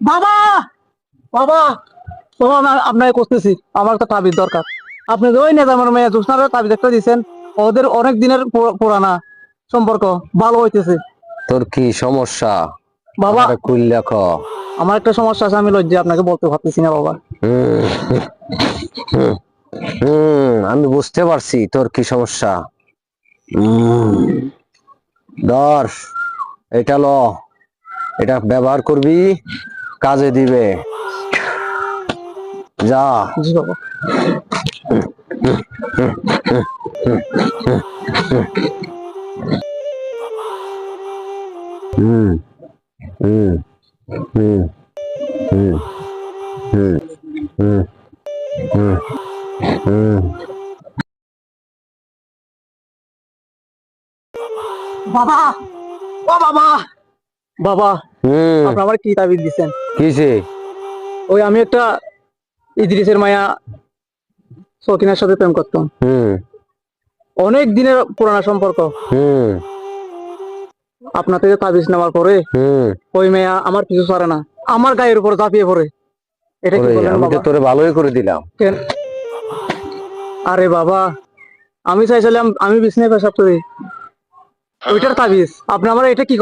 বাবা! বাবা! বাবা আপনাকে করতেছি আমার একটা তাবিজ দরকার। আপনি ওই নেতা আমার মেয়ে তাবিজ একটা দিচ্ছেন ওদের অনেক দিনের পুরানা সম্পর্ক ভালো হইতেছে। তোর কি সমস্যা? বাবা! আমারে খুললে ক আমার একটা সমস্যা আছে আমি লজ্জা আপনাকে বলতে পারতেছি না বাবা। হুম, হুম, হুম, আমি বুঝতে পারছি তোর কি সমস্যা। হুম, ধর এটা ল এটা ব্যবহার করবি কাজে দিবে। যা। জি বাবা। হুম হুম। বাবা ও বাবা। বাবা আপনি আমার কি তাবিজ দিচ্ছেন কিসে? ওই আমি একটা ইদ্রিসের মায়া সকিনার সাথে প্রেম করতাম। হুম। অনেক দিনের পুরানা সম্পর্ক। হুম। আপনার থেকে তাবিজ নেওয়ার পরে ওই মেয়া আমার পিছু ছাড়ে না আমার গায়ের উপর ঝাঁপিয়ে পড়ে। এটা কি ওরে, বলেন আমি তো বাবা? তোরে ভালোই করে দিলাম। আরে বাবা আমি চাইছিলাম আমি বিছনায় পেশাব করি। ওইটার তাবিজ আপনি আমার এটা কি